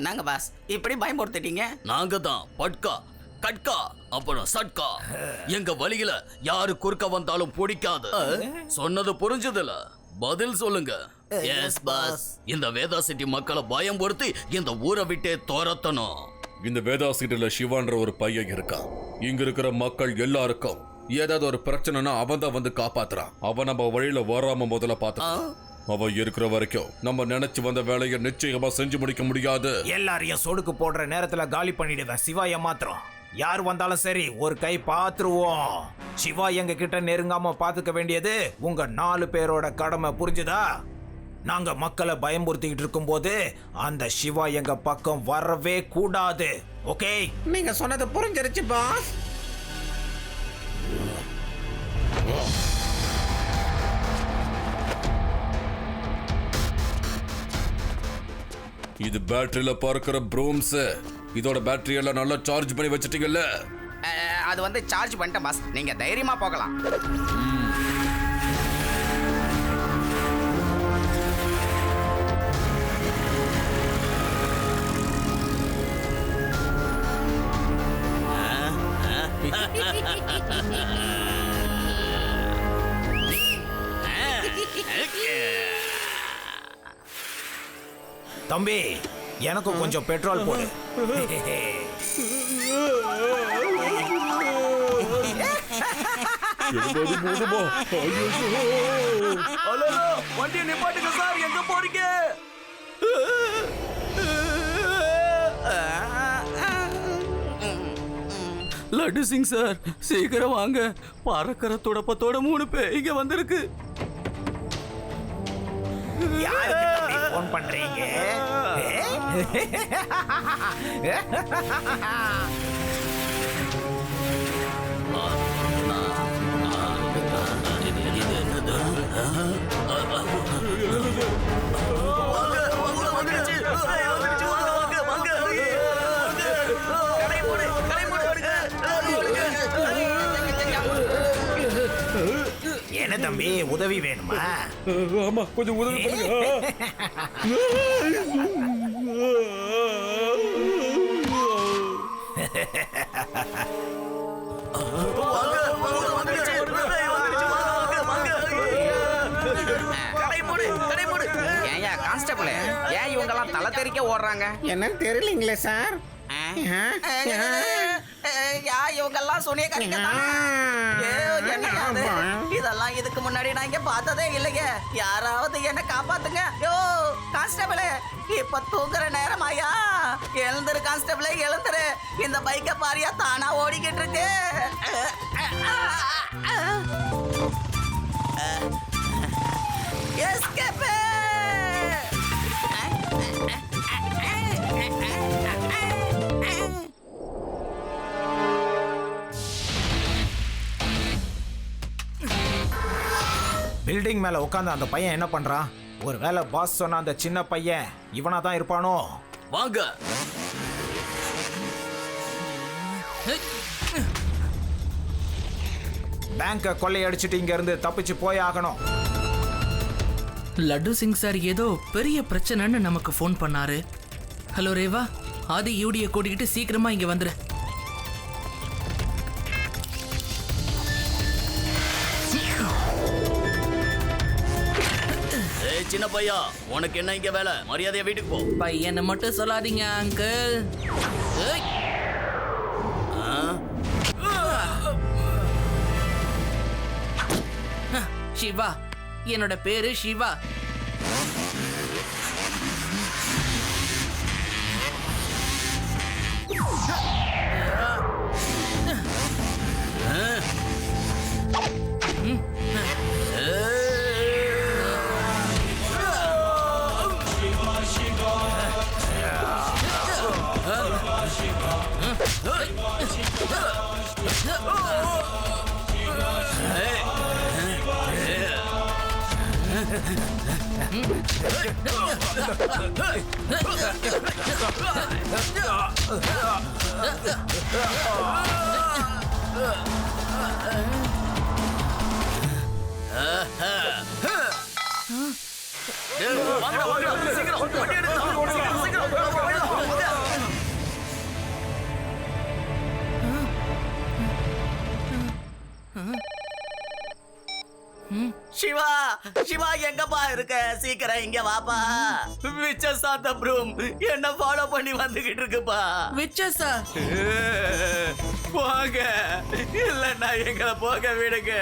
என்னங்க பாஸ் இப்படி பயமுறுத்திட்டீங்க? நாங்க தான் பட்கா கட்கா அப்புறம் சட்கா. எங்க வழியில யாரு குறுக்க வந்தாலும் பிடிக்காது. சொன்னது புரிஞ்சதுல? பதில் சொல்லுங்க. எஸ் பாஸ் இந்த வேதா சிட்டி மக்களை பயம்படுத்தி இந்த ஊரை விட்டே துரத்தணும். இந்த வேதா சிட்டில சிவான்ற ஒரு பையன் இருக்கான். இங்க இருக்கிற மக்கள் எல்லாருக்கும் ஏதாவது ஒரு பிரச்சனைனா அவன் தான் வந்து காப்பாத்துறான். அவன் நம்ம வழியில வராம முதல்ல பார்த்து அவன் இருக்கிற வரைக்கும் நம்ம நினைச்சு வந்த வேலையை நிச்சயமா செஞ்சு முடிக்க முடியாது. எல்லாரையும் சொடுக்கு போடுற நேரத்துல காலி பண்ணிடுவேன் சிவாய மாத்திரம். யார் வந்தாலும் சரி ஒரு கை பாத்துருவோம். சிவா எங்க கிட்ட நெருங்காம பாத்துக்க வேண்டியது உங்க நாலு பேரோட கடமை புரிஞ்சுதா? நாங்க மக்களை பயமுறுத்திக்கிட்டு இருக்கும்போது அந்த சிவா எங்க பக்கம் வரவே கூடாது. ஓகே? நீங்க சொன்னது புரிஞ்சிருச்சு பாஸ். இது பேட்டரியில பறக்கிற ப்ரூம்ஸ் இதோட பேட்டரி எல்லாம் நல்லா சார்ஜ் பண்ணி வச்சிட்டீங்கல்ல? அது வந்து சார்ஜ் பண்ணிட்டேன் பாஸ் நீங்க தைரியமா போகலாம். தம்பி எனக்கும் கொஞ்சம் பெட்ரோல் போடு. வண்டியை நிப்பாட்டுங்க சார். எங்க போறீங்க? லட்டு சிங் சார் சீக்கிரம் வாங்க. பறக்கிற துடப்பத்தோட மூணு பேர் இங்க வந்திருக்கு. யாருக்கு ஃபோன் பண்றீங்க என்ன தம்பி உதவி வேணுமா ஆமா கொஞ்சம் உதவி பண்ணுங்க ஏன்யா கான்ஸ்டபிள் ஏன் இவங்கெல்லாம் தலை ஓடுறாங்க என்னன்னு தெரியலீங்களே சார் யா இவங்கெல்லாம் சுனியக்காரிங்க தானே? ஐயோ, இதெல்லாம் இதுக்கு முன்னாடி நான் இங்க பார்த்ததே இல்லையே. யாராவது என்ன காப்பாத்துங்க. யோ கான்ஸ்டபிள் இப்ப தூங்குற நேரமாயா? எழுந்துரு கான்ஸ்டபிள் எழுந்துரு. இந்த பைக்கை பாரியா தானா ஓடிக்கிட்டு இருக்கு. எஸ்கேப் பில்டிங் மேல உட்காந்து அந்த பையன் என்ன பண்றான்? ஒருவேளை பாஸ் சொன்ன அந்த சின்ன பையன் இவனா தான் இருப்பானோ? வாங்க. பேங்க கொள்ளையடிச்சிட்டு இங்க இருந்து தப்பிச்சு போய் ஆகணும். லட்டு சிங் சார் ஏதோ பெரிய பிரச்சனைன்னு நமக்கு ஃபோன் பண்ணாரு. ஹலோ ரேவா. ஆதி யூடிய கூட்டிக்கிட்டு சீக்கிரமா இங்க வந்துரு. சின்ன பையா உனக்கு என்ன இங்க வேலை? மரியாதையா வீட்டுக்கு போ. பையனை மட்டும் சொல்லாதீங்க அங்கிள் சிவா. என்னோட பேரு சிவா. ஏய், சிவா சிவா எங்கப்பா இருக்க? சீக்கிரம் இங்க வாப்பா. மிச்ச சாத்த ப்ரூம் என்ன ஃபாலோ பண்ணி வந்துகிட்டு இருக்குப்பா. விச்சஸா போங்க இல்லன்னா எங்களை போக விடுங்க.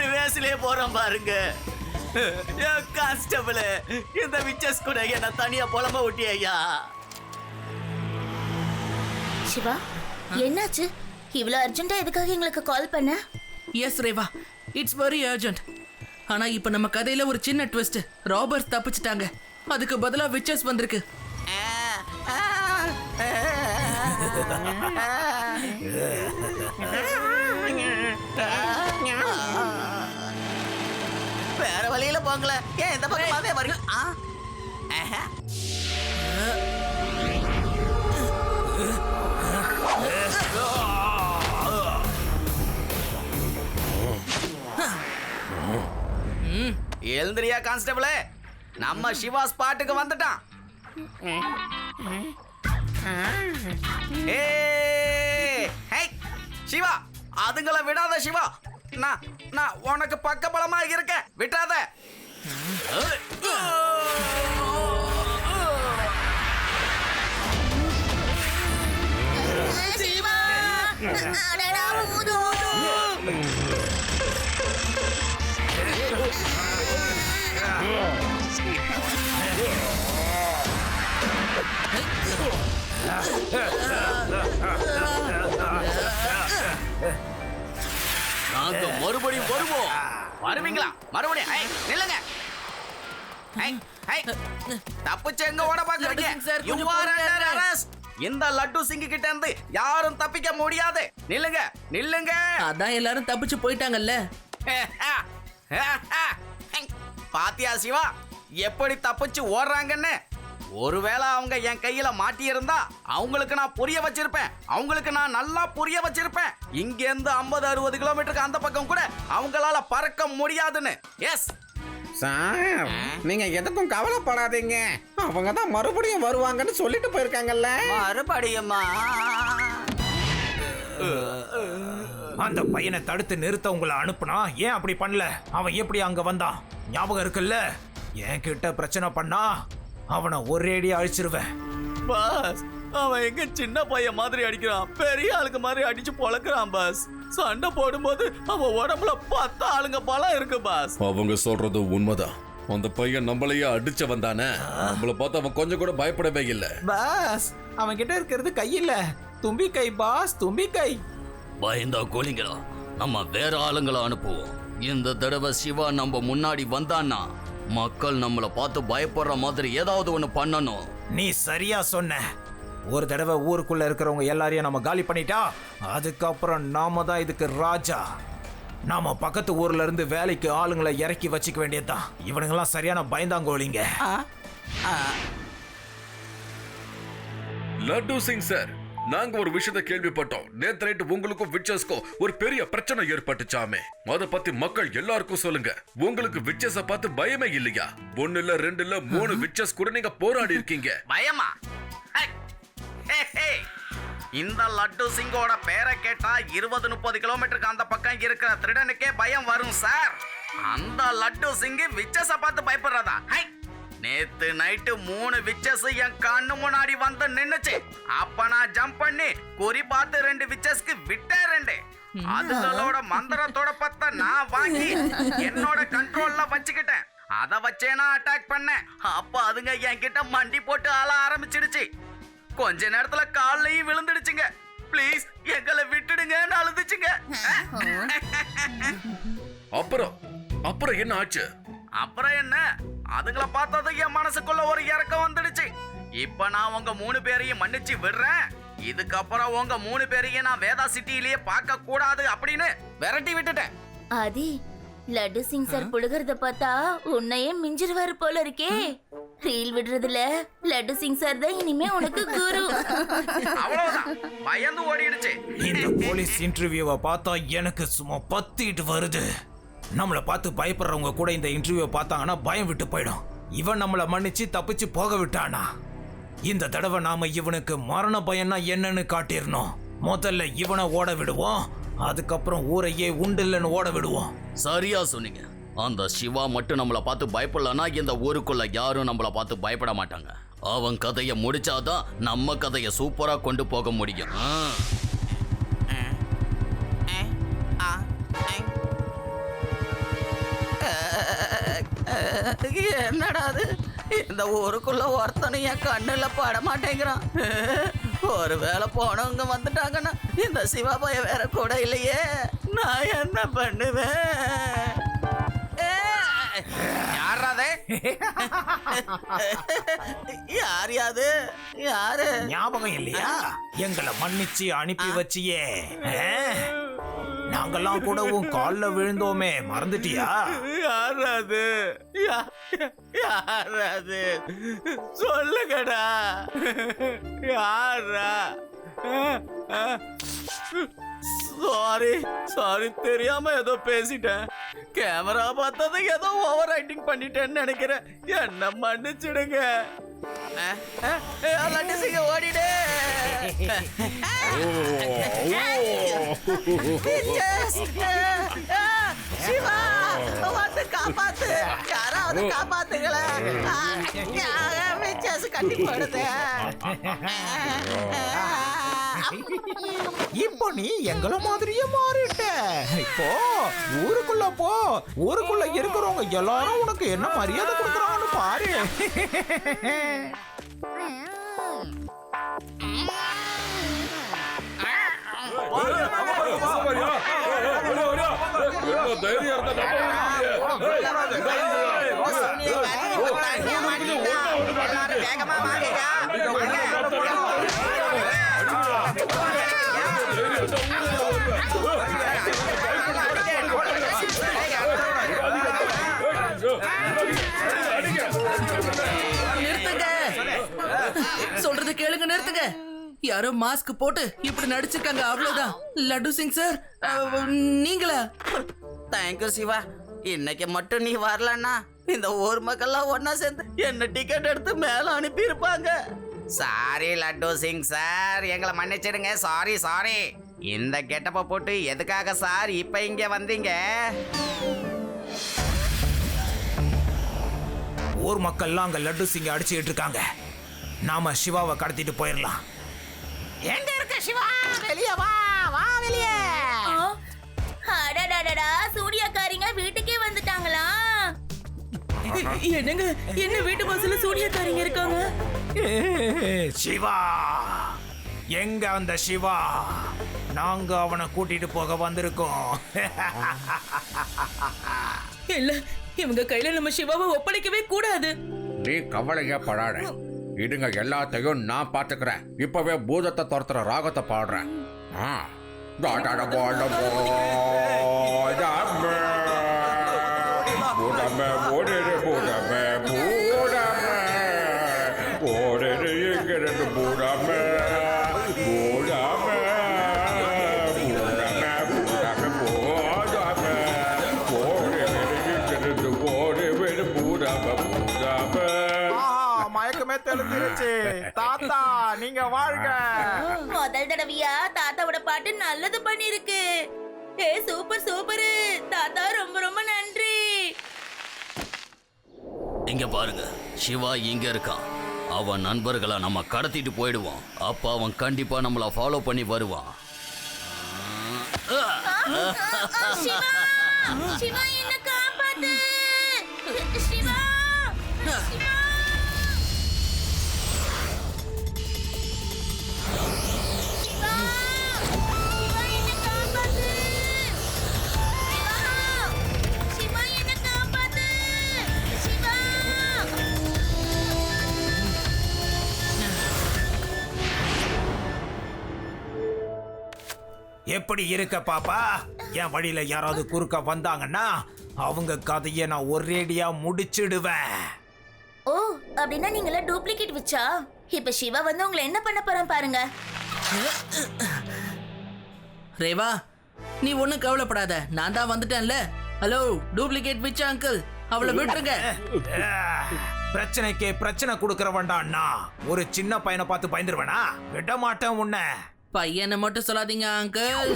ரிவேஸ்லயே போறோம் பாருங்க. கான்ஸ்டபிள் இந்த விச்சஸ் கூட என்ன தனியா புலம்ப விட்டி ஐயா சிவா என்னாச்சு? இவ்வளோ அர்ஜென்ட்டா எதுக்காக எங்களுக்கு கால் பண்ண? Yes Reva it's very urgent ஆனா இப்ப நம்ம கதையில ஒரு சின்ன ட்விஸ்ட் ராபர்ட்ஸ் தப்பிச்சிட்டாங்க. அதுக்கு பதிலா விச்சஸ் வந்திருக்கு. வேற வழியில போங்களே ஏன் இந்த பக்கமாவே வரீங்க? எழுந்திரியா கான்ஸ்டபிளே. நம்ம சிவா ஸ்பாட்டுக்கு வந்துட்டான். சிவா அதுங்கள விடாத சிவா. நான் நான் உனக்கு பக்கபலமா இருக்கேன். விட்டாத. சிவா அடடா, ஊது, ஊது. நாங்க மறுபடியும் வருவோம். வருவீங்களா? மறுபடியும். நில்லுங்க. ஐ, ஐ, தப்பிச்சு எங்க ஓட பாக்குறீங்க? சார், பொறுமையா இருங்க. arrest. இந்த லட்டு சிங்க கிட்ட இருந்து யாரும் தப்பிக்க முடியாது. நில்லுங்க நில்லுங்க. அதான் எல்லாரும் தப்பிச்சு போயிட்டாங்கல்ல. பாத்தியா சிவா? எப்படி தப்பிச்சு ஓடுறாங்கன்னு? ஒருவேளை அவங்க என் கையில மாட்டியிருந்தா அவங்களுக்கு நான் புரிய வச்சிருப்பேன். அவங்களுக்கு நான் நல்லா புரிய வச்சிருப்பேன். இங்க இருந்து ஐம்பது அறுபது கிலோமீட்டருக்கு அந்த பக்கம் கூட அவங்களால பறக்க முடியாதுன்னு. எஸ் சார் நீங்க எதுக்கும் கவலைப்படாதீங்க. அவங்க தான் மறுபடியும் வருவாங்கன்னு சொல்லிட்டு போயிருக்காங்கல்ல. மறுபடியுமா? அந்த பையனை தடுத்து நிறுத்த உங்களை அனுப்புனா ஏன் அப்படி பண்ணல? அவன் எப்படி அங்க வந்தான்? ஞாபகம் இருக்குல்ல? என்கிட்ட பிரச்சனை பண்ணா அவனை ஒரேடியா அழிச்சிருவேன். பாஸ் அவன் எங்க சின்ன பையன் மாதிரி அடிக்கிறான். பெரிய ஆளுக்கு மாதிரி அடிச்சு பொழக்கிறான் பாஸ். சண்டை போடும்போது அவன் உடம்புல பத்து ஆளுங்க பலம் இருக்கு பாஸ். அவங்க சொல்றது உண்மைதான். அந்த பையன் நம்மளையே அடிச்ச வந்தானே? நம்மள பார்த்து அவன் கொஞ்சம் கூட பயப்படவே இல்லை. பாஸ் அவன் கிட்ட இருக்கிறது கை இல்ல. தும்பி கை பாஸ் தும்பி கை பயந்தா கோலிங்களா நம்ம வேற ஆளுங்களை அனுப்புவோம். இந்த தடவை சிவா நம்ம முன்னாடி வந்தான்னா மக்கள் நம்மள பார்த்து பயப்படுற மாதிரி ஏதாவது ஒண்ணு பண்ணணும். நீ சரியா சொன்ன. ஒரு தடவை ஊருக்குள்ள இருக்கிறவங்க எல்லாரையும் நம்ம காலி பண்ணிட்டா அதுக்கப்புறம் நாம தான் இதுக்கு ராஜா. நாம பக்கத்து ஊர்ல இருந்து வேலைக்கு ஆளுங்களை இறக்கி வச்சுக்க வேண்டியதுதான். இவனுங்கெல்லாம் சரியான பயந்தாங்கோலிங்க. லட்டு சிங் சார் நாங்க ஒரு விஷயத்தை கேள்விப்பட்டோம். நேத்து நைட்டு உங்களுக்கும் விச்சஸ்க்கும் ஒரு பெரிய பிரச்சனை ஏற்பட்டுச்சாமே. அத பத்தி மக்கள் எல்லாருக்கும் சொல்லுங்க. உங்களுக்கு விச்சஸ பார்த்து பயமே இல்லையா? ஒண்ணு இல்ல ரெண்டு இல்ல மூணு விச்சஸ் கூட நீங்க போராடி இருக்கீங்க. பயமா! இந்த லட்டு சிங்கோட பேரை கேட்டா இருபது முப்பது கிலோமீட்டருக்கு அந்த பக்கம் இருக்கிற திருடனுக்கே பயம் வரும் சார். அந்த லட்டு சிங்கு விச்சஸ பார்த்து பயப்படுறதா? ஹை! நேத்து நைட்டு மூணு விச்சஸ் என் கண்ணு முன்னாடி வந்து நின்னுச்சு. அப்ப நான் ஜம்ப் பண்ணி குறி பார்த்து ரெண்டு விச்சஸ்க்கு விட்டே ரெண்டு அதுகளோட மந்திரத்தோட பத்த நான் வாங்கி என்னோட கண்ட்ரோல்ல வச்சுக்கிட்டேன். அத வச்சே நான் அட்டாக் பண்ணேன். அப்ப அதுங்க என்கிட்ட மண்டி போட்டு ஆள ஆரம்பிச்சிடுச்சு. கொஞ்ச நேரத்துல கால்லையும் விழுந்துடுச்சுங்க. ப்ளீஸ் எங்களை விட்டுடுங்கன்னு அழுதுச்சுங்க. அப்புறம் அப்புறம் என்ன ஆச்சு? அப்புறம் என்ன? அதுங்கள பார்த்தது என் மனசுக்குள்ள ஒரு இறக்கம் வந்துடுச்சு. இப்ப நான் உங்க மூணு பேரையும் மன்னிச்சு விடுறேன். இதுக்கப்புறம் உங்க மூணு பேரையும் நான் வேதா சிட்டியிலேயே பார்க்க கூடாது அப்படின்னு விரட்டி விட்டுட்டேன். ஆதி லட்டு சிங் சார் புழுகிறத பார்த்தா உன்னையே மிஞ்சிருவாரு போல இருக்கே. ரீல் விடுறதுல லட்டு சிங் சார் தான் இனிமே உனக்கு குரு. அவ்வளவுதான். பயந்து ஓடிடுச்சு. இந்த போலீஸ் இன்டர்வியூவை பார்த்தா எனக்கு சும்மா பத்திட்டு வருது. நம்மளை பார்த்து பயப்படுறவங்க கூட இந்த இன்டர்வியூவை பார்த்தாங்கன்னா பயம் விட்டு போயிடும். இவன் நம்மளை மன்னிச்சு தப்பிச்சு போக விட்டானா? இந்த தடவை நாம இவனுக்கு மரண பயம்னா என்னன்னு காட்டிடணும் முதல்ல இவனை ஓட விடுவோம். அதுக்கப்புறம் ஊரையே உண்டில்லன்னு ஓட விடுவோம். சரியா சொன்னீங்க. அந்த சிவா மட்டும் நம்மளை பார்த்து பயப்படலன்னா இந்த ஊருக்குள்ள யாரும் நம்மளை பார்த்து பயப்பட மாட்டாங்க. அவன் கதையை முடிச்சாதான் நம்ம கதையை சூப்பரா கொண்டு போக முடியும். என்னடா அது? இந்த ஊருக்குள்ள ஒருத்தனும் என் கண்ணுல பட மாட்டேங்கிறான். ஒருவேளை போனவங்க வந்துட்டாங்கன்னா இந்த சிவாபாய வேற கூட இல்லையே. நான் என்ன பண்ணுவேன்? யாராதே யார் யாது? யாரு? ஞாபகம் இல்லையா? எங்களை மன்னிச்சு அனுப்பி வச்சியே? நாங்கெல்லாம் கூட உன் கால்ல விழுந்தோமே மறந்துட்டியா? யாராது? அது யார் சொல்லுங்கடா. யாரா? சாரி சாரி தெரியாம ஏதோ பேசிட்டேன். கேமரா பார்த்தது ஏதோ ஓவர் ரைட்டிங் பண்ணிட்டேன்னு நினைக்கிறேன். என்ன மன்னிச்சிடுங்க. லட்டு ஓடிடு. சிவா வந்து காப்பாத்து. யாராவது காப்பாத்துங்களேன் கட்டி போடுது. இப்போ நீ எங்கள மாதிரியே மாறிட்ட இப்போ ஊருக்குள்ள போ ஊருக்குள்ள இருக்கிறவங்க எல்லாரும் உனக்கு என்ன மரியாதை கொடுக்குறாங்கன்னு பாரு தைரியம் வேகமா வாங்க சொல்றது கேளுங்க நிறுத்துங்க. யாரோ மாஸ்க் போட்டு இப்படி நடிச்சிருக்காங்க அவ்வளவுதான். லட்டு சிங் சார் நீங்களா? Thank you Siva. இன்னைக்கு மட்டும் நீ வரலன்னா இந்த ஊர் மக்கள்லாம் ஒன்னா சேர்ந்து என்ன டிக்கெட் எடுத்து மேல அனுப்பி இருப்பாங்க சாரி லட்டு சிங் சார் எங்களை மன்னிச்சிடுங்க. சாரி சாரி இந்த கெட்டப்ப போட்டு எதுக்காக சார் இப்ப இங்க வந்தீங்க? ஊர் மக்கள்லாம் அங்க லட்டு சிங்க அடிச்சுக்கிட்டு இருக்காங்க நாம சிவாவை கடத்திட்டு போயிடலாம் எங்க இருக்க சிவா? வெளியே வா வா வெளியே? அடடடடா சூர்யாக்காரிங்க வீட்டுக்கே வந்துட்டாங்களா? என்னங்க என்ன வீட்டு வாசல்ல சூனியக்காரங்க இருக்காங்க? சிவா. எங்க அந்த சிவா? நாங்க அவனை கூட்டிட்டு போக வந்திருக்கோம். இல்ல இவங்க கையில நம்ம சிவாவை ஒப்படைக்கவே கூடாது. நீ கவலையே படாத. இதுங்க எல்லாத்தையும் நான் பாத்துக்கிறேன். இப்பவே பூதத்தை துரத்துற ராகத்தை பாடுறேன். ஆ. தாடாட போட போடாமே. பூதமே, ஓடிடு பூதமே, பூதமே. ஓடிடு இங்கிருந்து பூதமே, தெளிஞ்சிருச்சு தாத்தா நீங்க வாழ்க. முதல் தடவையா தாத்தாவோட பாட்டு நல்லது பண்ணிருக்கு. ஏ சூப்பர் சூப்பர். தாத்தா ரொம்ப ரொம்ப நன்றி. இங்க பாருங்க சிவா இங்க இருக்கான் அவன் நண்பர்களை நம்ம கடத்திட்டு போயிடுவோம் அப்ப அவன் கண்டிப்பா நம்மள ஃபாலோ பண்ணி வருவான். சிவா சிவா என்ன காப்பாத்து. சிவா சிவா. எப்படி இருக்க பாப்பா? என் வழியில யாராவது குறுக்க வந்தாங்கன்னா அவங்க கதையை நான் ஒரேடியா முடிச்சிடுவேன். ஓ அப்படின்னா நீங்களா டூப்ளிகேட் வச்சா? இப்ப சிவா வந்து உங்களை என்ன பண்ண போறான் பாருங்க. ரேவா நீ ஒன்றும் கவலைப்படாத. நான் தான் வந்துட்டேன்ல. ஹலோ டூப்ளிகேட் விச் அங்கிள் அவளை விட்டுருங்க. பிரச்சனைக்கு பிரச்சனை கொடுக்கறவன்டா அண்ணா ஒரு சின்ன பையனை பார்த்து பயந்துருவேனா? விட மாட்டேன் உன்னை. பையனை மட்டும் சொல்லாதீங்க அங்கிள்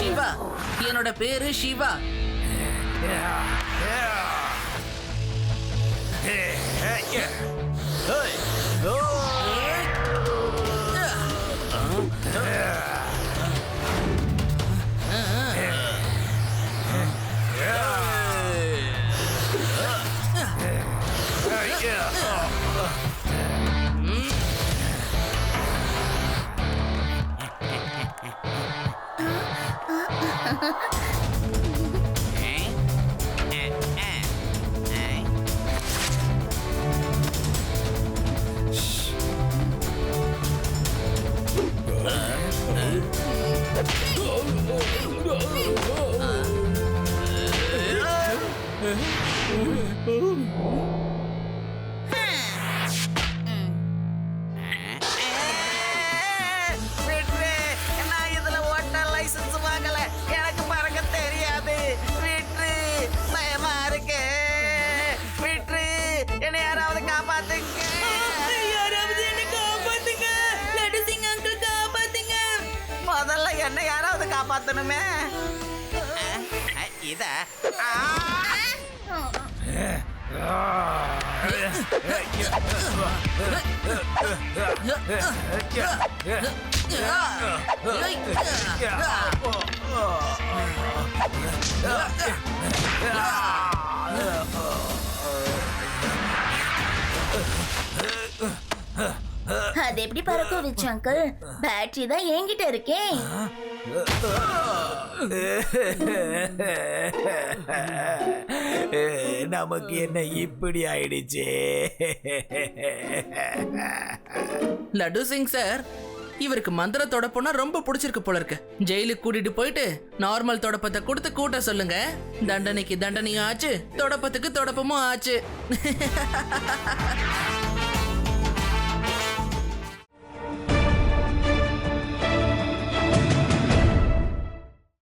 சிவா என்னோட பேரு சிவா. Hey! காப்பாத்தணுமே இத Yeah. அது எப்படி பறக்க வச்சு அங்கிள் பேட்டரி தான் என்கிட்ட இருக்கே. நமக்கு என்ன இப்படி ஆயிடுச்சு? லட்டு சிங் சார் இவருக்கு மந்திர தொடப்பம்னா ரொம்ப பிடிச்சிருக்கு போல இருக்கு ஜெயிலுக்கு கூட்டிட்டு போயிட்டு நார்மல் தொடப்பத்தை கொடுத்து கூட்ட சொல்லுங்க. தண்டனைக்கு தண்டனையும் ஆச்சு தொடப்பத்துக்கு தொடப்பமும் ஆச்சு.